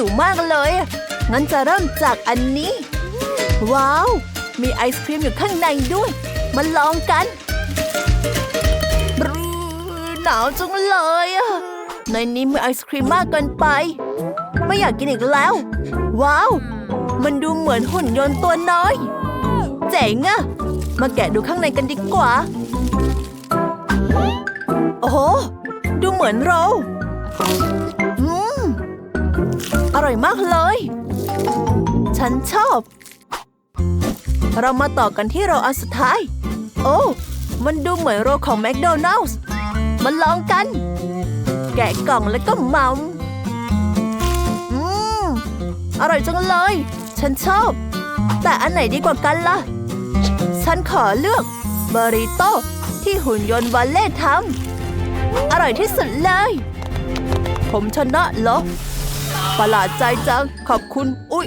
หิวมากเลย งั้นจะเริ่มจากอันนี้ ว้าว มีไอศครีมอยู่ข้างในด้วย มาลองกันรหนาวจังเลยอะในนี้มีไอศครีมมากเกินไป ไม่อยากกินอีกแล้ว ว้าว มันดูเหมือนหุ่นยนต์ตัวน้อย เจ๋งอะมาแกะดูข้างในกันดีกว่า โอ้โห ดูเหมือนเรา ร่อยมากเลย ฉันชอบ เรามาต่อกันที่โรอันสุดท้าย โอ้ มันดูเหมือนโรของแมคโดนัลส์มาลองกัน แกะกล่องแล้วก็เมอืม อร่อยจังเลย ฉันชอบ แต่อันไหนดีกว่ากันล่ะ ฉันขอเลือกบาริโต้ที่หุ่นยนต์วัลเล่ทำอร่อยที่สุดเลย ผมชนะเหรอ ประหลาดใจจัง ขอบคุณ อุ๊ย